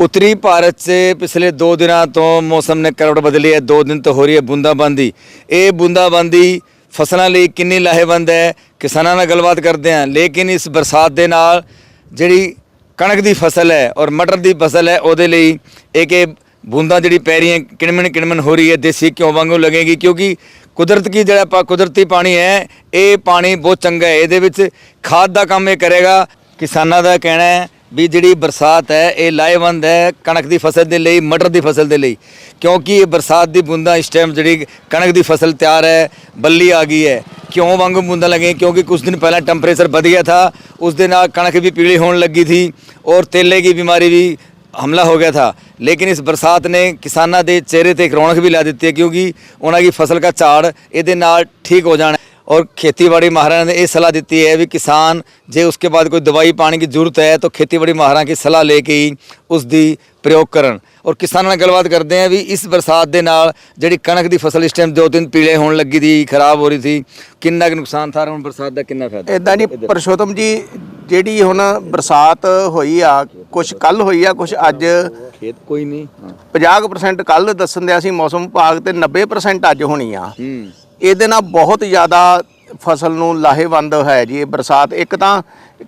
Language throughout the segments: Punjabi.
उत्तरी भारत से पिछले दो दिनों तो मौसम ने करवट बदली है दो दिन तो हो ਰਹੀ ਹੈ ਬੂੰਦਾਬਾਂਦੀ ਇਹ ਬੂੰਦਾਬਾਂਦੀ ਫਸਲਾਂ ਲਈ ਕਿੰਨੀ ਲਾਹੇਵੰਦ ਹੈ ਕਿਸਾਨਾਂ ਨਾਲ ਗੱਲਬਾਤ ਕਰਦੇ ਹਾਂ ਲੇਕਿਨ ਇਸ ਬਰਸਾਤ ਦੇ ਨਾਲ ਜਿਹੜੀ ਕਣਕ ਦੀ ਫਸਲ ਹੈ ਔਰ ਮਟਰ ਦੀ ਫਸਲ ਹੈ ਉਹਦੇ ਲਈ ਇੱਕ ਇਹ ਬੂੰਦਾਂ ਜਿਹੜੀ ਪੈ ਰਹੀਆਂ ਕਿਣਮਣ ਕਿਣਮਣ ਹੋ ਰਹੀ ਹੈ ਦੇਸੀ ਘਿਓ ਵਾਂਗੂ ਲੱਗੇਗੀ ਕਿਉਂਕਿ ਕੁਦਰਤ ਕੀ ਜਿਹੜਾ ਪਾ ਕੁਦਰਤੀ ਪਾਣੀ ਹੈ ਇਹ ਪਾਣੀ ਬਹੁਤ ਚੰਗਾ ਹੈ ਇਹਦੇ ਵਿੱਚ ਖਾਦ ਦਾ ਕੰਮ ਇਹ ਕਰੇਗਾ ਕਿਸਾਨਾਂ ਦਾ ਕਹਿਣਾ ਹੈ ਵੀ ਜਿਹੜੀ ਬਰਸਾਤ ਹੈ, ਇਹ ਲਾਹੇਵੰਦ ਹੈ ਕਣਕ ਦੀ ਫਸਲ ਦੇ ਲਈ, ਮਟਰ ਦੀ ਫਸਲ ਦੇ ਲਈ। ਕਿਉਂਕਿ ਇਹ ਬਰਸਾਤ ਦੀ ਬੂੰਦਾਂ ਇਸ ਟਾਈਮ ਜਿਹੜੀ ਕਣਕ ਦੀ ਫਸਲ ਤਿਆਰ ਹੈ, ਬੱਲੀ ਆ ਗਈ ਹੈ। ਕਿਉਂ ਵਾਂਗੂ ਬੂੰਦਾਂ ਲਗੇ ਕਿਉਂਕਿ ਕੁਝ ਦਿਨ ਪਹਿਲਾਂ ਟੈਂਪਰੇਚਰ ਵਧ ਗਿਆ ਥਾ, ਉਸ ਦੇ ਨਾਲ ਕਣਕ ਵੀ ਪੀਲੀ ਹੋਣ ਲੱਗੀ ਥੀ ਔਰ ਤੇਲੇ ਦੀ ਬਿਮਾਰੀ ਵੀ ਹਮਲਾ ਹੋ ਗਿਆ ਥਾ। ਲੇਕਿਨ ਇਸ ਬਰਸਾਤ ਨੇ ਕਿਸਾਨਾਂ ਦੇ ਚਿਹਰੇ ਤੇ ਇੱਕ ਰੌਣਕ ਵੀ ਲਾ ਦਿੱਤੀ ਹੈ ਕਿਉਂਕਿ ਉਹਨਾਂ ਦੀ ਫਸਲ ਦਾ ਝਾੜ ਇਹਦੇ ਨਾਲ ਠੀਕ ਹੋ ਜਾਣਾ। और खेतीबाड़ी महाराज ने ये सलाह दी है भी किसान जे उसके बाद कोई दवाई पाने की जरूरत है तो खेतीबाड़ी महाराज की सलाह लेके ही ਉਸ ਦੀ ਪ੍ਰਯੋਗ ਕਰਨ ਔਰ ਕਿਸਾਨਾਂ ਨਾਲ ਗੱਲਬਾਤ ਕਰਦੇ ਆ ਵੀ ਇਸ ਬਰਸਾਤ ਦੇ ਨਾਲ ਜਿਹੜੀ ਕਣਕ ਦੀ ਫਸਲ ਇਸ ਟਾਈਮ ਦੋ ਤਿੰਨ ਪੀਲੇ ਹੋਣ ਲੱਗੀ ਦੀ ਖਰਾਬ ਹੋ ਰਹੀ ਸੀ ਕਿੰਨਾ ਕੁ ਨੁਕਸਾਨ ਥਾ ਹੁਣ ਬਰਸਾਤ ਦਾ ਕਿੰਨਾ ਫਾਇਦਾ ਇਦਾਂ ਜੀ ਪਰਸ਼ੋਤਮ ਜੀ ਜਿਹੜੀ ਹੁਣ ਬਰਸਾਤ ਹੋਈ ਆ ਕੁਝ ਕੱਲ ਹੋਈ ਆ ਕੁਝ ਅੱਜ ਖੇਤ ਕੋਈ ਨਹੀਂ 50% ਕੱਲ ਦੱਸਣ ਦਿਆ ਸੀ ਮੌਸਮ ਵਿਭਾਗ ਤੇ 90% ਅੱਜ ਹੋਣੀ ਆ ਹੂੰ ਇਹਦੇ ਨਾਲ ਬਹੁਤ ਜ਼ਿਆਦਾ ਫਸਲ ਨੂੰ ਲਾਹੇਵੰਦ ਹੈ ਜੀ ਇਹ ਬਰਸਾਤ। ਇੱਕ ਤਾਂ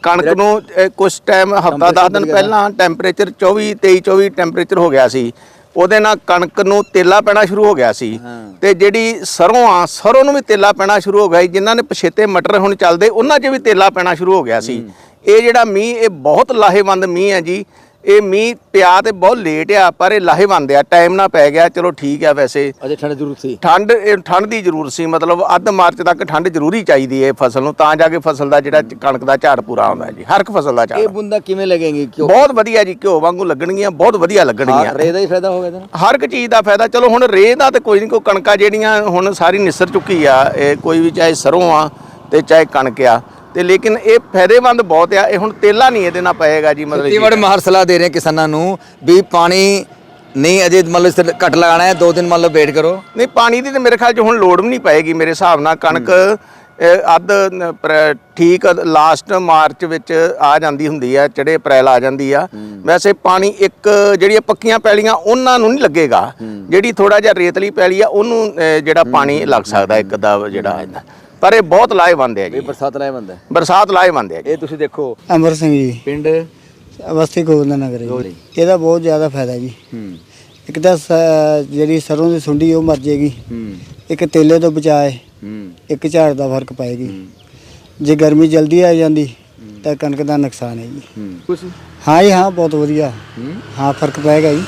ਕਣਕ ਨੂੰ ਕੁਝ ਟਾਈਮ ਹਫਤਾ 10 ਦਿਨ ਪਹਿਲਾਂ ਟੈਂਪਰੇਚਰ 24 23 24 ਟੈਂਪਰੇਚਰ ਹੋ ਗਿਆ ਸੀ। ਉਹਦੇ ਨਾਲ ਕਣਕ ਨੂੰ ਤੇਲਾ ਪੈਣਾ ਸ਼ੁਰੂ ਹੋ ਗਿਆ ਸੀ। ਤੇ ਜਿਹੜੀ ਸਰੋਂ ਆ ਸਰੋਂ ਨੂੰ ਵੀ ਤੇਲਾ ਪੈਣਾ ਸ਼ੁਰੂ ਹੋ ਗਿਆ। ਜਿਨ੍ਹਾਂ ਨੇ ਪਛੇਤੇ ਮਟਰ ਹੁਣ ਚੱਲਦੇ ਉਹਨਾਂ 'ਚ ਵੀ ਤੇਲਾ ਪੈਣਾ ਸ਼ੁਰੂ ਹੋ ਗਿਆ ਸੀ। ਇਹ ਜਿਹੜਾ ਮੀਂਹ ਇਹ ਬਹੁਤ ਲਾਹੇਵੰਦ ਮੀਂਹ ਹੈ ਜੀ। ਇਹ ਮੀਂਹ ਪਿਆ ਤੇ ਬਹੁਤ ਲੇਟ ਆ ਪਰ ਇਹ ਲਾਹੇਵੰਦ ਆ ਟਾਈਮ ਨਾਲ ਪੈ ਗਿਆ ਚਲੋ ਠੀਕ ਆ ਵੈਸੇ। ਅਜੇ ਠੰਡ ਜ਼ਰੂਰ ਸੀ। ਠੰਡ ਇਹ ਠੰਡ ਦੀ ਜ਼ਰੂਰਤ ਸੀ ਮਤਲਬ ਅੱਧ ਮਾਰਚ ਤੱਕ ਠੰਡ ਜ਼ਰੂਰੀ ਚਾਹੀਦੀ ਹੈ ਫਸਲ ਨੂੰ ਤਾਂ ਜਾ ਕੇ ਫਸਲ ਦਾ ਜਿਹੜਾ ਕਣਕ ਦਾ ਝਾੜ ਪੂਰਾ ਆਉਂਦਾ ਹੈ ਜੀ ਹਰ ਇੱਕ ਫਸਲ ਦਾ ਝਾੜ। ਇਹ ਬੁੰਦਾ ਕਿਵੇਂ ਲੱਗेंगी ਕਿਉਂ ਬਹੁਤ ਵਧੀਆ ਜੀ ਘਿਓ ਵਾਂਗੂ ਲੱਗਣਗੀਆਂ ਬਹੁਤ ਵਧੀਆ ਲੱਗਣਗੀਆਂ। ਰੇ ਦਾ ਹੀ ਫਾਇਦਾ ਹੋਗਾ ਇਹਦਾ ਹਰ ਇੱਕ ਚੀਜ਼ ਦਾ ਫਾਇਦਾ ਚਲੋ ਹੁਣ ਰੇਹ ਦਾ ਤੇ ਕੋਈ ਨਹੀਂ ਕੋਈ ਕਣਕਾਂ ਜਿਹੜੀਆਂ ਹੁਣ ਸਾਰੀ ਨਿਸਰ ਚੁੱਕੀ ਆ ਇਹ ਕੋਈ ਵੀ ਚਾਹੇ ਸਰੋਂ ਆ ਤੇ ਚਾਹੇ ਕਣਕ ਆ ਤੇ ਲੇਕਿਨ ਇਹ ਫਾਇਦੇਮੰਦ ਬਹੁਤ ਆ ਇਹ ਹੁਣ ਤੇਲਾ ਨਹੀਂ ਇਹਦੇ ਨਾਲ ਪਏਗਾ ਜੀ ਮਤਲਬ ਖੇਤੀਬਾੜੀ ਮਾਹਰ ਸਲਾਹ ਦੇ ਰਹੇ ਕਿਸਾਨਾਂ ਨੂੰ ਵੀ ਪਾਣੀ ਨਹੀਂ ਅਜੇ ਤੇ ਘੱਟ ਲਗਾਣਾ ਹੈ ਦੋ ਦਿਨ ਮੰਨ ਲਓ ਵੇਟ ਕਰੋ। ਨਹੀਂ ਪਾਣੀ ਦੀ ਤੇ ਮੇਰੇ ਖਿਆਲ 'ਚ ਹੁਣ ਲੋੜ ਵੀ ਨਹੀਂ ਪਏਗੀ ਮੇਰੇ ਹਿਸਾਬ ਨਾਲ ਕਣਕ ਅੱਧ ਠੀਕ ਲਾਸਟ ਮਾਰਚ ਵਿੱਚ ਆ ਜਾਂਦੀ ਹੁੰਦੀ ਆ ਚੜੇ ਅਪ੍ਰੈਲ ਆ ਜਾਂਦੀ ਆ। ਵੈਸੇ ਪਾਣੀ ਇੱਕ ਜਿਹੜੀਆਂ ਪੱਕੀਆਂ ਪੈਲੀਆਂ ਉਹਨਾਂ ਨੂੰ ਨਹੀਂ ਲੱਗੇਗਾ। ਜਿਹੜੀ ਥੋੜਾ ਜਿਹਾ ਰੇਤਲੀ ਪੈਲੀ ਆ ਉਹਨੂੰ ਜਿਹੜਾ ਪਾਣੀ ਲੱਗ ਸਕਦਾ ਇੱਕ ਦਾ ਜਿਹੜਾ ਪਰ ਇਹ ਬਹੁਤ ਲਾਹੇਵੰਦ ਹੈ ਜੀ। ਇਹ ਬਰਸਾਤ ਲਾਇਆ ਬੰਦਾ ਬਰਸਾਤ ਲਾਹੇਵੰਦ ਹੈ ਜੀ। ਇਹ ਤੁਸੀਂ ਦੇਖੋ ਅਮਰ ਸਿੰਘ ਜੀ। ਪਿੰਡ ਅਵਸਥੀ ਗੋਬਿੰਦ ਨਗਰ ਜੀ। ਇਹਦਾ ਬਹੁਤ ਜ਼ਿਆਦਾ ਫਾਇਦਾ ਜੀ। ਹੂੰ। ਇੱਕ ਤਾਂ ਸ- ਜਿਹੜੀ ਸਰੋਂ ਦੀ ਸੁੰਡੀ ਉਹ ਮਰ ਜੇਗੀ ਹੂੰ। ਇੱਕ ਤੇਲੇ ਤੋਂ ਬਚਾਏ। ਹੂੰ। ਇੱਕ ਝਾੜ ਦਾ ਫ਼ਰਕ ਪਾਏਗੀ। ਜੇ ਗਰਮੀ ਜਲਦੀ ਆ ਜਾਂਦੀ ਤਾਂ ਕਣਕ ਦਾ ਨੁਕਸਾਨ ਹੈ ਜੀ। ਹੂੰ। ਕੁਛ? ਹਾਂ ਜੀ ਹਾਂ ਬਹੁਤ ਵਧੀਆ। ਹੂੰ। ਹਾਂ ਫ਼ਰਕ ਪਏਗਾ ਜੀ।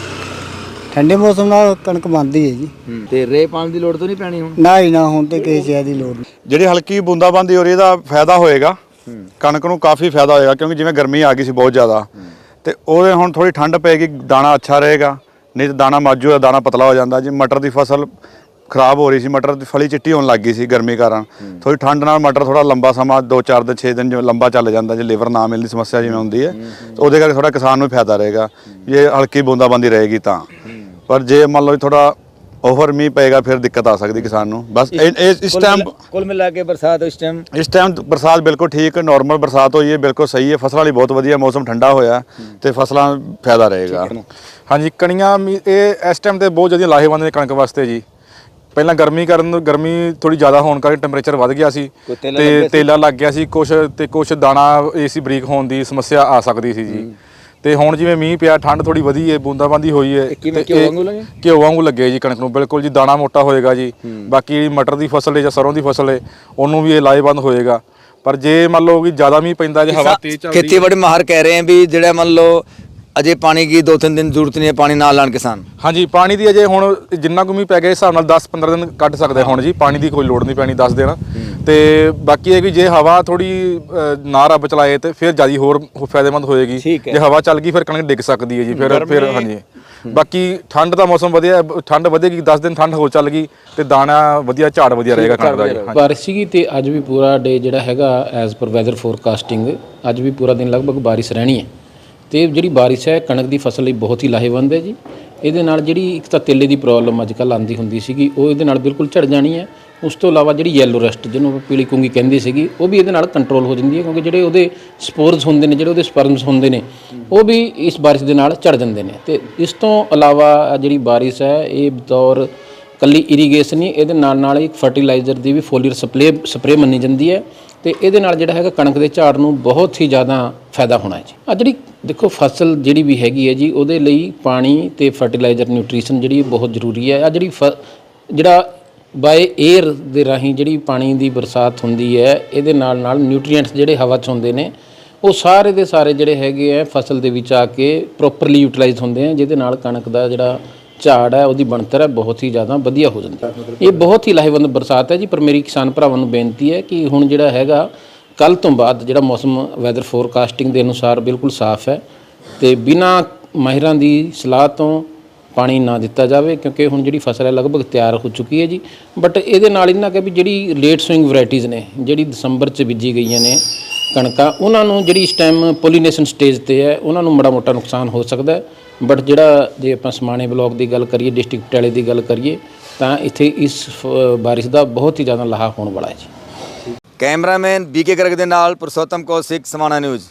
ਠੰਡੇ ਮੌਸਮ ਨਾਲ ਕਣਕ ਬਣਦੀ ਹੈ ਜੀ। ਤੇ ਰੇ ਪਾਣ ਦੀ ਲੋੜ ਤਾਂ ਨਹੀਂ ਪੈਣੀ ਹੁਣ? ਨਾ ਹੀ ਨਾ ਹੁਣ ਤੇ ਕਿਸੇ ਚੀਜ਼ ਦੀ ਲੋੜ ਨਹੀਂ। ਜਿਹੜੀ ਹਲਕੀ ਬੂੰਦਾਬਾਂਦੀ ਹੋ ਰਹੀ ਇਹਦਾ ਫਾਇਦਾ ਹੋਏਗਾ ਕਣਕ ਨੂੰ ਕਾਫੀ ਫਾਇਦਾ ਹੋਏਗਾ ਕਿਉਂਕਿ ਜਿਵੇਂ ਗਰਮੀ ਆ ਗਈ ਸੀ ਬਹੁਤ ਜ਼ਿਆਦਾ ਤੇ ਉਹਦੇ ਹੁਣ ਥੋੜੀ ਠੰਡ ਪਏਗੀ ਦਾਣਾ ਅੱਛਾ ਰਹੇਗਾ ਨਹੀਂ ਤਾਂ ਦਾਣਾ ਮਾਜੂ ਦਾ ਦਾਣਾ ਪਤਲਾ ਹੋ ਜਾਂਦਾ ਜੀ ਮਟਰ ਦੀ ਫਸਲ ਖਰਾਬ ਹੋ ਰਹੀ ਸੀ ਮਟਰ ਦੀ ਫਲੀ ਚਿੱਟੀ ਹੋਣ ਲੱਗ ਗਈ ਸੀ ਗਰਮੀ ਕਾਰਨ ਥੋੜੀ ਠੰਡ ਨਾਲ ਮਟਰ ਥੋੜਾ ਲੰਬਾ ਸਮਾਂ 2-4 ਦੇ 6 ਦਿਨ ਜਿਵੇਂ ਲੰਬਾ ਚੱਲ ਜਾਂਦਾ ਜੇ ਲੀਵਰ ਨਾ ਮਿਲਣ ਦੀ ਸਮੱਸਿਆ ਜਿਵੇਂ ਹੁੰਦੀ ਹੈ ਉਹਦੇ ਕਰਕੇ ਥੋੜਾ ਕਿਸਾਨ ਨੂੰ ਵੀ ਫਾਇਦਾ ਰਹੇਗਾ ਜੇ ਹਲਕੀ ਬੂੰਦਾਬਾਂਦੀ ਰਹੇਗੀ ਤਾਂ। ਪਰ ਜੇ ਮੰਨ ਲਓ ਥੋੜਾ ਓਵਰ ਮੀਂਹ ਪਏਗਾ ਫਿਰ ਦਿੱਕਤ ਆ ਸਕਦੀ ਕਿਸਾਨ ਨੂੰ। ਬਸ ਇਸ ਟਾਈਮ ਕੁੱਲ ਮਿਲਾ ਕੇ ਬਰਸਾਤ ਇਸ ਟਾਈਮ ਇਸ ਟਾਈਮ ਬਰਸਾਤ ਬਿਲਕੁਲ ਠੀਕ ਨਾਰਮਲ ਬਰਸਾਤ ਹੋਈ ਹੈ ਬਿਲਕੁਲ ਸਹੀ ਹੈ। ਫਸਲਾਂ ਲਈ ਬਹੁਤ ਵਧੀਆ ਮੌਸਮ ਠੰਡਾ ਹੋਇਆ ਤੇ ਫਸਲਾਂ ਫਾਇਦਾ ਰਹੇਗਾ। ਹਾਂਜੀ ਕਣੀਆਂ ਮੀ- ਇਹ ਇਸ ਟਾਈਮ ਤੇ ਬਹੁਤ ਜ਼ਿਆਦਾ ਲਾਹੇਵੰਦ ਨੇ ਕਣਕ ਵਾਸਤੇ ਜੀ। ਪਹਿਲਾਂ ਗਰਮੀ ਕਰਨ ਗਰਮੀ ਥੋੜੀ ਜ਼ਿਆਦਾ ਹੋਣ ਕਰਕੇ ਟੈਂਪਰੇਚਰ ਵੱਧ ਗਿਆ ਸੀ ਕੋਈ ਤੇਲਾ ਲੱਗ ਗਿਆ ਤੇ ਸੀ? ਤੇਲਾ ਲੱਗ ਗਿਆ ਸੀ। ਕੁਝ ਤੇ ਕੁਝ ਦਾਣਾ ਏਸੀ ਬਰੀਕ ਹੋਣ ਦੀ ਸਮੱਸਿਆ ਆ ਸਕਦੀ ਸੀ ਜੀ। ਤੇ ਹੁਣ ਜਿਵੇਂ ਮੀਂਹ ਪਿਆ ਠੰਡ ਥੋੜੀ ਵਧੀ ਹੈ ਬੂੰਦਾਬਾਂਦੀ ਹੋਈ ਹੈ ਕਿਵੇਂ ਤੇ ਘਿਓ ਵਾਂਗੂ ਲੱਗੇ? ਘਿਓ ਵਾਂਗੂ ਲੱਗੇ ਜੀ ਕਣਕ ਨੂੰ ਬਿਲਕੁਲ ਜੀ ਦਾਣਾ ਮੋਟਾ ਹੋਏਗਾ ਜੀ। ਬਾਕੀ ਜਿਹੜੀ ਮਟਰ ਦੀ ਫਸਲ ਹੈ ਜਾਂ ਸਰੋਂ ਦੀ ਫਸਲ ਹੈ ਉਹਨੂੰ ਵੀ ਇਹ ਲਾਹੇਵੰਦ ਹੋਏਗਾ। ਪਰ ਜੇ ਮੰਨ ਲਓ ਕਿ ਜ਼ਿਆਦਾ ਮੀਂਹ ਪੈਂਦਾ ਜੇ ਹਵਾ ਤੇਜ਼ ਚੱਲਦੀ ਖੇਤੀਬਾੜੀ ਮਾਹਰ ਕਹਿ ਰਹੇ ਹਨ ਵੀ ਜਿਹੜਾ ਮੰਨ ਲਓ ਅਜੇ ਪਾਣੀ ਦੀ ਦੋ ਤਿੰਨ ਦਿਨ ਜ਼ਰੂਰਤ ਨਹੀਂ ਹੈ ਪਾਣੀ ਨਾ ਲਾਣ ਕਿਸਾਨ ਹਾਂਜੀ ਪਾਣੀ ਦੀ ਅਜੇ ਹੁਣ ਜਿੰਨਾ ਕੁ ਮੀਂਹ ਪੈ ਗਿਆ ਇਸ ਹਿਸਾਬ ਨਾਲ 10-15 ਦਿਨ ਕੱਢ ਸਕਦੇ ਹੁਣ ਜੀ। ਪਾਣੀ ਦੀ ਕੋਈ ਲੋੜ ਨਹੀਂ ਪੈਣੀ 10 ਦਿਨ। ਤੇ ਬਾਕੀ ਇਹ ਕਿ ਜੇ ਹਵਾ ਥੋੜੀ ਨਾ ਰੱਬ ਚਲਾਏ ਤੇ ਫਿਰ ਜ਼ਿਆਦਾ ਹੋਰ ਹੋ- ਫਾਇਦੇਮੰਦ ਹੋਏਗੀ। ਜੇ ਹਵਾ ਚੱਲ ਗਈ ਫਿਰ ਕਣਕ ਡਿੱਗ ਸਕਦੀ ਹੈ ਜੀ। ਫਿਰ ਫਿਰ ਹਾਂਜੀ। ਬਾਕੀ ਠੰਡ ਦਾ ਮੌਸਮ ਵਧੀਆ ਠੰਡ ਵਧੇਗੀ 10 ਦਿਨ ਠੰਡ ਹੋ ਚੱਲ ਗਈ ਤੇ ਦਾਣਾ ਵਧੀਆ ਝਾੜ ਵਧੀਆ ਰਹੇਗਾ ਕਣਕ ਦਾ ਜੀ। ਬਾਰਿਸ਼ ਸੀਗੀ ਤੇ ਅੱਜ ਵੀ ਪੂਰਾ ਡੇ ਜਿਹੜਾ ਹੈਗਾ ਐਜ਼ ਪਰ ਵੈਦਰ ਫੋਰਕਾਸਟਿੰਗ ਅੱਜ ਵੀ ਪੂਰਾ ਦਿਨ ਲਗਭਗ ਬਾਰਿਸ਼ ਰਹਿਣੀ ਹੈ। ਤੇ ਜਿਹੜੀ ਬਾਰਿਸ਼ ਹੈ, ਕਣਕ ਦੀ ਫਸਲ ਲਈ ਬਹੁਤ ਹੀ ਲਾਹੇਵੰਦ ਹੈ ਜੀ। ਇਹਦੇ ਨਾਲ ਜਿਹੜੀ ਇੱਕ ਤਾਂ ਤੇਲੇ ਦੀ ਪ੍ਰੋਬਲਮ ਅੱਜ ਕੱਲ੍ਹ ਆਂਦੀ ਹੁੰਦੀ ਸੀਗੀ, ਉਹ ਇਹਦੇ ਨਾਲ ਬਿਲਕੁਲ ਝੜ ਜਾਣੀ ਹੈ। ਉਸ ਤੋਂ ਇਲਾਵਾ ਜਿਹੜੀ ਯੈਲੋ ਰਸਟ ਜਿਹਨੂੰ ਪੀਲੀ ਕੁੰਗੀ ਕਹਿੰਦੀ ਸੀਗੀ, ਉਹ ਵੀ ਇਹਦੇ ਨਾਲ ਕੰਟਰੋਲ ਹੋ ਜਾਂਦੀ ਹੈ, ਕਿਉਂਕਿ ਜਿਹੜੇ ਉਹਦੇ ਸਪੋਰਸ ਹੁੰਦੇ ਨੇ, ਜਿਹੜੇ ਉਹਦੇ ਸਪਰਮਸ ਹੁੰਦੇ ਨੇ, ਉਹ ਵੀ ਇਸ ਬਾਰਿਸ਼ ਦੇ ਨਾਲ ਝੜ ਜਾਂਦੇ ਨੇ। ਤੇ ਇਸ ਤੋਂ ਇਲਾਵਾ ਜਿਹੜੀ ਬਾਰਿਸ਼ ਹੈ, ਇਹ ਬਤੌਰ ਕੱਲੀ ਇਰੀਗੇਸ਼ਨ ਨਹੀਂ, ਇਹਦੇ ਨਾਲ ਨਾਲ ਇੱਕ ਫਰਟੀਲਾਈਜ਼ਰ ਦੀ ਵੀ ਫੋਲੀਅਰ ਸਪਰੇ ਸਪਰੇ ਮੰਨੀ ਜਾਂਦੀ ਹੈ ਤੇ ਇਹਦੇ ਨਾਲ ਜਿਹੜਾ ਹੈਗਾ ਕਣਕ ਦੇ ਝਾੜ ਨੂੰ ਬਹੁਤ ਹੀ ਜ਼ਿਆਦਾ ਫਾਇਦਾ ਹੋਣਾ ਹੈ ਜੀ। ਆ ਜਿਹੜੀ ਦੇਖੋ ਫਸਲ ਜਿਹੜੀ ਵੀ ਹੈਗੀ ਹੈ ਜੀ, ਉਹਦੇ ਲਈ ਪਾਣੀ ਤੇ ਫਰਟੀਲਾਈਜ਼ਰ ਨਿਊਟ੍ਰੀਸ਼ਨ ਜਿਹੜੀ ਬਹੁਤ ਜ਼ਰੂਰੀ ਹੈ। ਆ ਜਿਹੜੀ ਫ- ਜਿਹੜਾ ਬਾਏ 에ਅਰ ਦੇ ਰਾਹੀਂ ਜਿਹੜੀ ਪਾਣੀ ਦੀ ਬਰਸਾਤ ਹੁੰਦੀ ਹੈ, ਇਹਦੇ ਨਾਲ ਨਾਲ ਨਿਊਟ੍ਰੀਐਂਟਸ ਜਿਹੜੇ ਹਵਾ 'ਚ ਹੁੰਦੇ ਨੇ, ਉਹ ਸਾਰੇ ਦੇ ਸਾਰੇ ਜਿਹੜੇ ਹੈਗੇ ਆ ਫਸਲ ਦੇ ਵਿੱਚ ਆ ਕੇ ਪ੍ਰੋਪਰਲੀ ਯੂਟਿਲਾਈਜ਼ ਹੁੰਦੇ ਆ ਜਿਹਦੇ ਨਾਲ ਕਣਕ ਦਾ ਜਿਹੜਾ ਝਾੜ ਹੈ, ਉਹਦੀ ਬਣਤਰ ਹੈ, ਬਹੁਤ ਹੀ ਜ਼ਿਆਦਾ ਵਧੀਆ ਹੋ ਜਾਂਦੀ ਹੈ। ਇਹ ਬਹੁਤ ਹੀ ਲਾਹੇਵੰਦ ਬਰਸਾਤ ਹੈ ਜੀ, ਪਰ ਮੇਰੀ ਕਿਸਾਨ ਭਰਾਵਾਂ ਨੂੰ ਬੇਨਤੀ ਹੈ ਕਿ ਹੁਣ ਜਿਹੜਾ ਹੈਗਾ ਕੱਲ ਤੋਂ ਬਾਅਦ ਜਿਹੜਾ ਮੌਸਮ ਵੈਦਰ ਫੋਰਕਾਸਟਿੰਗ ਦੇ ਅਨੁਸਾਰ ਬਿਲਕੁਲ ਸਾਫ਼ ਹੈ ਤੇ ਬਿਨਾਂ ਮਾਹਿਰਾਂ ਦੀ ਸਲਾਹ ਤੋਂ ਪਾਣੀ ਨਾ ਦਿੱਤਾ ਜਾਵੇ, ਕਿਉਂਕਿ ਹੁਣ ਜਿਹੜੀ ਫਸਲ ਹੈ ਲਗਭਗ ਤਿਆਰ ਹੋ ਚੁੱਕੀ ਹੈ ਜੀ। ਬਟ ਇਹਦੇ ਨਾਲ ਇਹਨਾਂ ਕਿ ਵੀ ਜਿਹੜੀ ਲੇਟ ਸਵਿੰਗ ਵੈਰਾਈਟੀਆਂ ਨੇ, ਜਿਹੜੀ ਦਸੰਬਰ 'ਚ ਬੀਜੀ ਗਈਆਂ ਨੇ ਕਣਕਾਂ, ਉਹਨਾਂ ਨੂੰ ਜਿਹੜੀ ਇਸ ਟਾਈਮ ਪੋਲੀਨੇਸ਼ਨ ਸਟੇਜ ਤੇ ਹੈ, ਉਹਨਾਂ ਨੂੰ ਮਾੜਾ ਮੋਟਾ ਨੁਕਸਾਨ ਹੋ ਸਕਦਾ ਹੈ। ਬਟ ਜਿਹੜਾ ਜੇ ਆਪਾਂ ਸਮਾਣੇ ਬਲਾਕ ਦੀ ਗੱਲ ਕਰੀਏ ਡਿਸਟ੍ਰਿਕਟ ਪਟਿਆਲੇ ਦੀ ਗੱਲ ਕਰੀਏ, ਤਾਂ ਇੱਥੇ ਇਸ ਫ- ਬਾਰਿਸ਼ ਦਾ ਬਹੁਤ ਹੀ ਜ਼ਿਆਦਾ ਲਾਹਾ ਹੋਣ ਵਾਲਾ ਹੈ ਜੀ। ਕੈਮਰਾਮੈਨ ਬੀਕੇ ਗਰਗ ਦੇ ਨਾਲ ਪੁਰਸ਼ੋਤਮ ਕੌਸ਼ਿਕ ਸਮਾਣਾ ਨਿਊਜ਼।